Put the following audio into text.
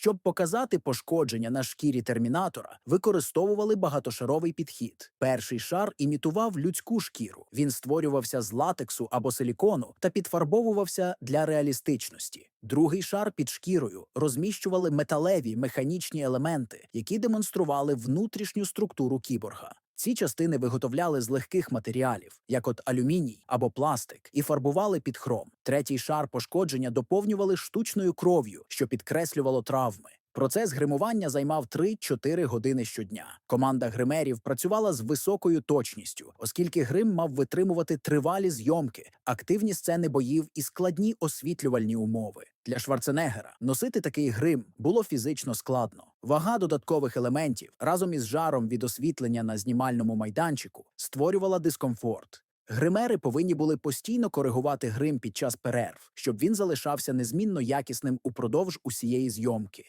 Щоб показати пошкодження на шкірі термінатора, використовували багатошаровий підхід. Перший шар імітував людську шкіру. Він створювався з латексу або силікону та підфарбовувався для реалістичності. Другий шар під шкірою розміщували металеві механічні елементи, які демонстрували внутрішню структуру кіборга. Ці частини виготовляли з легких матеріалів, як от алюміній або пластик, і фарбували під хром. Третій шар пошкодження доповнювали штучною кров'ю, що підкреслювало травми. Процес гримування займав 3-4 години щодня. Команда гримерів працювала з високою точністю, оскільки грим мав витримувати тривалі зйомки, активні сцени боїв і складні освітлювальні умови. Для Шварценеггера носити такий грим було фізично складно. Вага додаткових елементів разом із жаром від освітлення на знімальному майданчику створювала дискомфорт. Гримери повинні були постійно коригувати грим під час перерв, щоб він залишався незмінно якісним упродовж усієї зйомки.